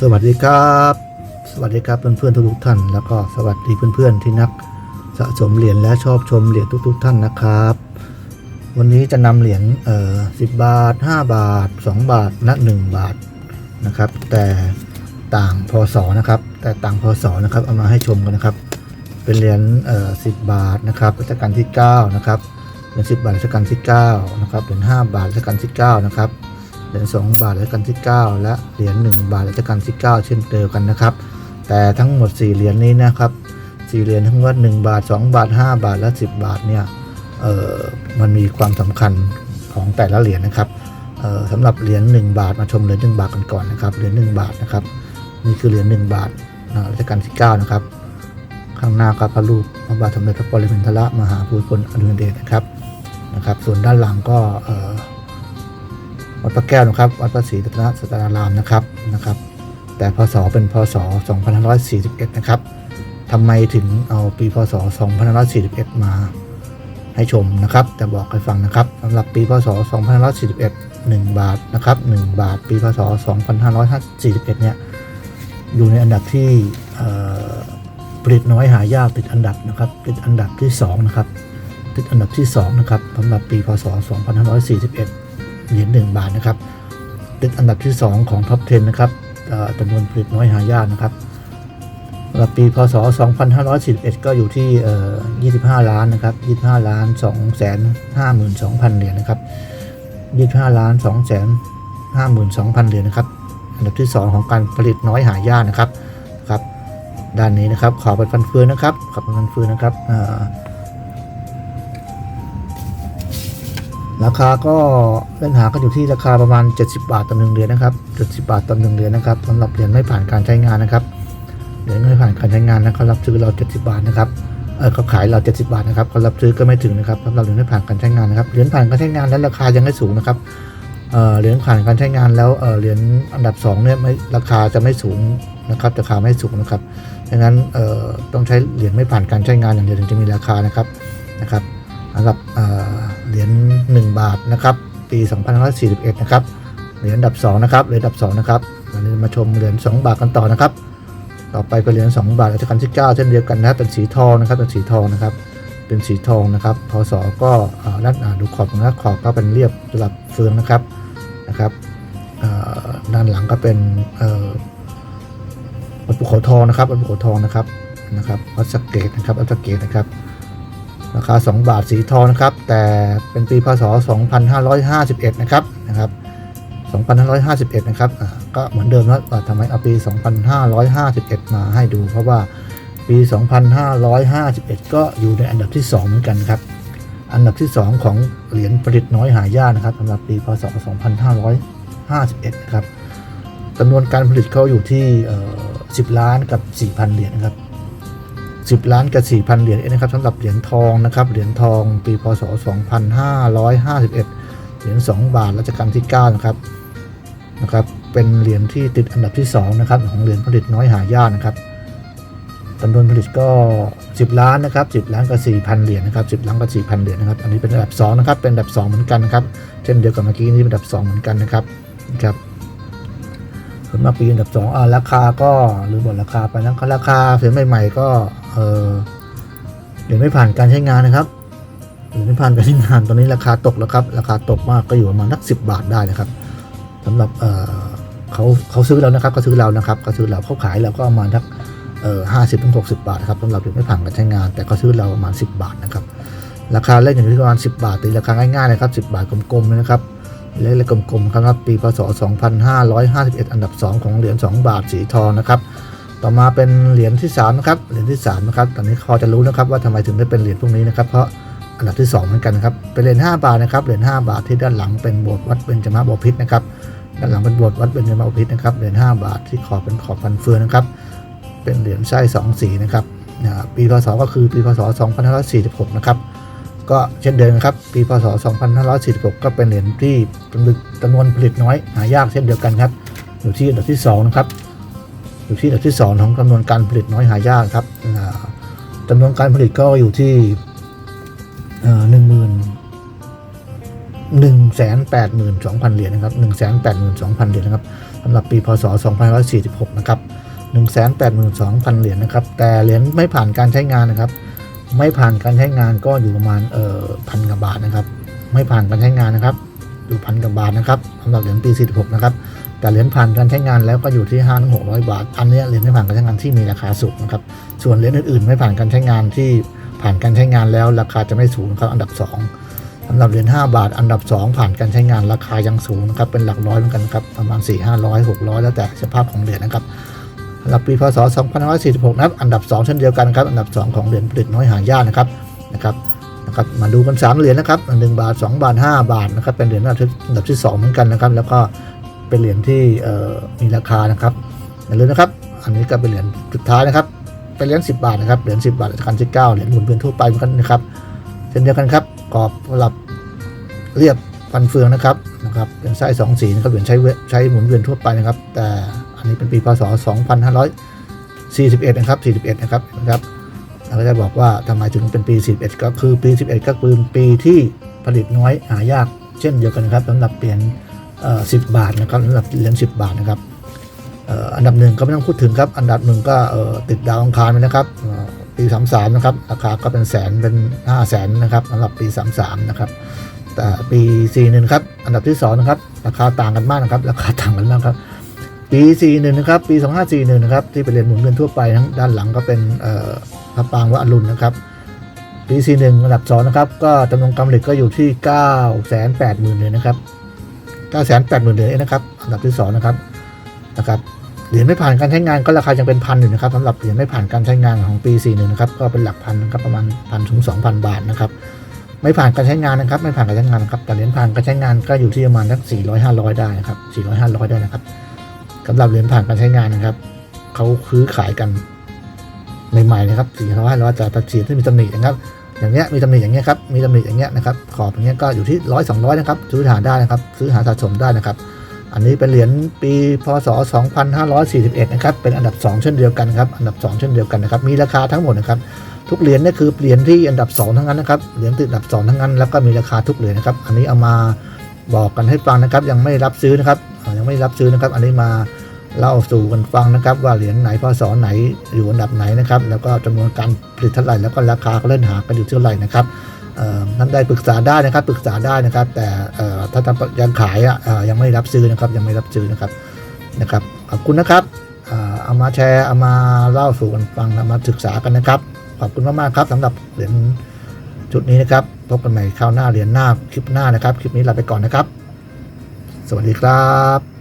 สวัสดีครับ สวัสดีครับเพื่อนๆทุกๆท่าน แล้วก็สวัสดีเพื่อนๆที่นักสะสมเหรียญและชอบชมเหรียญทุก ๆ ท่านนะครับ วันนี้จะนำเหรียญเอ่อสิบบาท 5 บาท 2 บาทและ1บาทนะครับ แต่ต่างพศนะครับ แต่ต่างพศนะครับเอามาให้ชมกันนะครับ เป็นเหรียญเอ่อสิบบาทนะครับรัชกาลที่9นะครับเหรียญสิบบาทรัชกาลที่9นะครับเหรียญ5บาทรัชกาลที่9นะครับ เหรียญ2บาทรัชกาลที่ 9 และเหรียญ1บาทรัชกาลที่ 9 เช่นเดิมกันนะครับ แต่ทั้งหมด 4 เหรียญนี้นะครับ4เหรียญทั้งว่า1บาท 2 บาท 5 บาทและ 10 บาทเนี่ยเออมันมีความสำคัญของแต่ละเหรียญนะครับสำหรับเหรียญ1บาทมาชมเหรียญ1บาทกันก่อนนะครับเหรียญ1บาทนะครับนี่คือเหรียญ1บาทรัชกาลที่9นะครับข้างหน้าก็พระรูปพระบาทสมเด็จพระปรมินทรมหาภูมิพลอดุลยเดชนะครับนะครับ ส่วนด้านหลังก็เออ วัดพระแก้วนะครับ วัดพระศรีรัตนสัตนารามนะครับนะครับ แต่พศเป็นพศ 2541 นะครับทำไมถึงเอาปีพศ 2541 มาให้ชมนะครับ จะบอกให้ฟังนะครับสำหรับปีพศ 2541 1 บาทนะครับ 1 บาท ปีพศ 2541 เนี่ย อยู่ในอันดับที่ผลิตน้อยหายากติดอันดับนะครับ ติดอันดับที่ 2 นะครับ ติดอันดับที่ 2 นะครับสำหรับปีพศ 2541 เหรียญ1บาทนะครับ ติดอันดับที่ 2 ของท็อป 10 นะครับจำนวนผลิตน้อยหายากนะครับสำหรับปีพศ 2541 ก็อยู่ที่เอ่อ25 ล้านนะครับ 25 ล้าน2แสน52,000 เหรียญนะครับ 25 ล้าน2แสน52,000 เหรียญนะครับ อันดับที่ 2 ของการผลิตน้อยหายากนะครับครับ ด้านนี้นะครับขอเป็นฟันเฟืองนะครับขอเป็นฟันเฟืองนะครับ ราคาก็เล่นหากันอยู่ที่ราคาประมาณ 70 บาทต่อหนึ่งเหรียญนะครับ70บาทต่อหนึ่งเหรียญนะครับสำหรับเหรียญไม่ผ่านการใช้งานนะครับเหรียญไม่ผ่านการใช้งานนะเขารับซื้อเรา 70 บาทนะครับเออเขาขายเรา 70 บาทนะครับเขารับซื้อก็ไม่ถึงนะครับสำหรับเหรียญไม่ผ่านการใช้งานนะครับเหรียญผ่านการใช้งานแล้วราคายังไม่สูงนะครับเหรียญผ่านการใช้งานแล้วเหรียญอันดับ2เนี่ยไม่ราคาจะไม่สูงนะครับราคาไม่สูงนะครับดังนั้นต้องใช้เหรียญไม่ผ่านการใช้งานอย่างเดียวถึงจะมีราคานะครับนะครับสำหรับ เหรียญ1บาทนะครับ ปี2541นะครับ เหรียญอันดับ2นะครับ เหรียญอันดับ2นะครับวันนี้มาชมเหรียญ2บาทกันต่อนะครับ ต่อไปเป็นเหรียญ2บาทรัชกาลที่9เช่นเดียวกันนะเป็นสีทองนะครับ เป็นสีทองนะครับ เป็นสีทองนะครับ พศก็เอ่อด้านอ่าดูขอบนะครับขอบก็เป็นเรียบสลับเฟืองนะครับ นะครับด้านหลังก็เป็นเอ่อวัดภูเขาทองนะครับวัดภูเขาทองนะครับ นะครับวัดสเกตนะครับวัดสเกตนะครับ ราคา 2 บาทสีทองนะครับ แต่เป็นปีพศ 2551 นะครับนะครับ 2551 นะครับอ่าก็เหมือนเดิมนะว่ทำไมเอาปี 2551 มาให้ดู เพราะว่าปี 2551 ก็อยู่ในอันดับที่ 2 เหมือนกันครับ อันดับที่ 2 ของเหรียญผลิตน้อยหายากนะครับสำหรับปีพศ 2551 นะครับจำนวนการผลิตเขาอยู่ที่เอ่อ10 ล้านกับ 4,000 เหรียญนะครับ 10 ล้านกับ 4,000 เหรียญเองนะครับสำหรับเหรียญทองนะครับเหรียญทองปีพศ 2551 เหรียญ 2 บาทรัชกาลที่ 9 นะครับนะครับ เป็นเหรียญที่ติดอันดับที่ 2 นะครับ ของเหรียญผลิตน้อยหายากนะครับจำนวนผลิตก็ 10 ล้านนะครับ10 ล้านกับ 4,000 เหรียญนะครับ10 ล้านกับ 4,000 เหรียญนะครับ อันนี้เป็นอันดับ 2 นะครับ เป็นอันดับ 2 เหมือนกันนะครับ เช่นเดียวกับเมื่อกี้นี้เป็นอันดับ 2 เหมือนกันนะครับนะครับสำหรับปีอันดับ2อ่าราคาก็หรือบอกราคาไปนะราคาเสียใหม่ๆก็ เออเดี๋ยวไม่ผ่านการใช้งานนะครับเดี๋ยวไม่ผ่านการใช้งานตอนนี้ราคาตกแล้วครับ ราคาตกมากก็อยู่ประมาณนักสิบาทได้นะครับสำหรับเออเขาเขาซื้อเรานะครับเขาซื้อเรานะครับเขาซื้อเราเขาขายเราก็ประมาณทักเออห้าสิบถึงหกสิบาทครับสำหรับเดี๋ยวไม่ผ่านการใช้งาน แต่เขาซื้อเราประมาณสิบบาทนะครับราคาเล่นอยู่ที่ประมาณสิบาทตีราคาง่ายๆนะครับสิบาทกลมๆเลยนะครับเลขเลขกลมๆครับปีพศ 2551 อันดับ 2 ของเหรียญ2บาทสีทองนะครับ ต่อมาเป็นเหรียญที่3นะครับเหรียญที่3นะครับตอนนี้พอจะรู้นะครับว่าทำไมถึงได้เป็นเหรียญพวกนี้นะครับ เพราะอันดับที่2เหมือนกันนะครับเป็นเหรียญ5บาทนะครับเหรียญ5บาทที่ด้านหลังเป็นโบสถ์วัดเบญจมาบพิตรนะครับด้านหลังเป็นโบสถ์วัดเบญจมาบพิตรนะครับเหรียญ5บาทที่ขอบเป็นขอบฟันเฟืองนะครับ เป็นเหรียญไส้สองสีนะครับปีพศก็คือปีพศ 2546 นะครับก็เช่นเดิมครับ ปีพศ 2546 ก็เป็นเหรียญที่จำนวนผลิตน้อยหายากเช่นเดียวกันครับอยู่ที่อันดับที่สองนะครับ อยู่ที่อันดับที่ 2 ของจำนวนการผลิตน้อยหายากครับจำนวนการผลิตก็อยู่ที่หนึ่งหมื่นหนึ่งแสนแปดหมื่นสองพันเหรียญนะครับหนึ่งแสนแปดหมื่นสองพันเหรียญนะครับสำหรับปีพศ2546นะครับ182,000เหรียญนะครับ แต่เหรียญไม่ผ่านการใช้งานนะครับ ไม่ผ่านการใช้งานก็อยู่ประมาณเอ่อพันกว่าบาทนะครับ ไม่ผ่านการใช้งานนะครับ อยู่พันกว่าบาทนะครับสำหรับเหรียญปี46นะครับ แต่เหรียญผ่านการใช้งานแล้วก็อยู่ที่5 6 0 0บาท อันนี้เหรียญไม่ผ่านการใช้งานที่มีราคาสูงนะครับ ส่วนเหรียญอื่นๆ ไม่ผ่านการใช้งานที่ผ่านการใช้งานแล้วราคาจะไม่สูงนะครับอันดับ 2สำหรับเหรียญ5บาท อันดับ 2 ผ่านการใช้งานราคายังสูงนะครับเป็นหลักร้อยเหมือนกันครับประมาณ 4 500 600 แล้วแต่สภาพของเหรียญนะครับสำหรับปีพศ2546นะครับอันดับ 2 เช่นเดียวกันครับอันดับ 2 ของเหรียญผลิตน้อยหายากนะครับนะครับนะครับมาดูกัน3เหรียญนะครับหนึ่งบาท 2 บาท 5 บาทนะครับเป็นเหรียญอันดับที่อันดับที่สองเหมือนกันนะครับแล้วก็ เป็นเหรียญที่มีราคานะครับอย่าลืมนะครับ อันนี้ก็เป็นเหรียญสุดท้ายนะครับเป็นเหรียญ10 บาทนะครับเหรียญ10 บาทรัชกาลที่9เหรียญหมุนเวียนทั่วไปเหมือนกันนะครับเช่นเดียวกันครับกรอบสลับเรียบฟันเฟืองนะครับนะครับเป็นไส้สองสีนะครับเหรียญใช้เวใช้หมุนเวียนทั่วไปนะครับ แต่อันนี้เป็นปีพศ 2541 นะครับ 41 นะครับนะครับเราก็จะบอกว่าทำไมถึงเป็นปี41ก็คือปี 11 ก็คือปีที่ผลิตน้อยหายาก เช่นเดียวกันครับสำหรับเหรียญ เอ่อ10บาทนะครับสำหรับเหรียญ10บบาทนะครับอันดับหนึ่งก็ไม่ต้องพูดถึงครับ อันดับหนึ่งก็ติดดาวอังคารไปนะครับเอ่อปี33นะครับราคาก็เป็นแสนเป็น5 0 0แสนนะครับสำหรับปี33นะครับแต่ปี41ครับอันดับที่2นะครับราคาต่างกันมากนะครับ ราคาต่างกันมากครับปี41นะครับปี2541นะครับที่เป็นเหรียญหมุนเงินทั่วไปทั้งด้านหลังก็เป็นพระปางวัดอรุณนะครับปี41อันดับ2นะครับก็จำนวนกำลังก็อยู่ที่9 8 0 0 0 0เลยนะครับ 9 8 0 0 0 0เลยญนะครับอันดับที่2นะครับนะครับเหรียญไม่ผ่านการใช้งานก็ราคายังเป็นพันอยู่นะครับสำหรับเหรียญไม่ผ่านการใช้งานของปี41นะครับก็เป็นหลักพันนะครับประมาณพันถึง2,000บาทนะครับไม่ผ่านการใช้งานนะครับ ไม่ผ่านการใช้งานนะครับแต่เหรียญผ่านการใช้งานก็อยู่ที่ประมาณสัก400 500ได้นะครับ400 500ได้นะครับสำหรับเหรียญผ่านการใช้งานนะครับเขาซื้อขายกันใหม่ๆนะครับ400 500แต่ตัดสีที่มีตำหนินะครับ อย่างเงี้ยมีตำหนิอย่างเงี้ยครับมีตำหนิอย่างเงี้ยนะครับขอบอย่างเงี้ยก็อยู่ที่ร้อยสองร้อยนะครับซื้อหาได้นะครับซื้อหาสะสมได้นะครับ อันนี้เป็นเหรียญปีพศ 2541 นะครับเป็นอันดับ 2 เช่นเดียวกันครับอันดับ 2 เช่นเดียวกันนะครับมีราคาทั้งหมดนะครับทุกเหรียญนี่คือเหรียญที่อันดับ 2 ทั้งนั้นนะครับเหรียญติดอันดับ 2 ทั้งนั้นแล้วก็มีราคาทุกเหรียญนะครับ อันนี้เอามาบอกกันให้ฟังนะครับ ยังไม่รับซื้อนะครับยังไม่รับซื้อนะครับ อันนี้มา เล่าสู่กันฟังนะครับ ว่าเหรียญไหนพศไหนอยู่อันดับไหนนะครับ แล้วก็จำนวนการผลิตเท่าไหร่แล้วก็ราคาเขาเล่นหากันอยู่เท่าไหร่นะครับท่านได้ปรึกษาได้นะครับปรึกษาได้นะครับ แต่ถ้าทำยังขายอะยังไม่รับซื้อนะครับยังไม่รับซื้อนะครับนะครับขอบคุณนะครับเอามาแชร์เอามาเล่าสู่กันฟังเอามาศึกษากันนะครับ ขอบคุณมากๆครับสำหรับเหรียญชุดนี้นะครับพบกันใหม่คราวหน้าเหรียญหน้าคลิปหน้านะครับ คลิปนี้ลาไปก่อนนะครับ สวัสดีครับ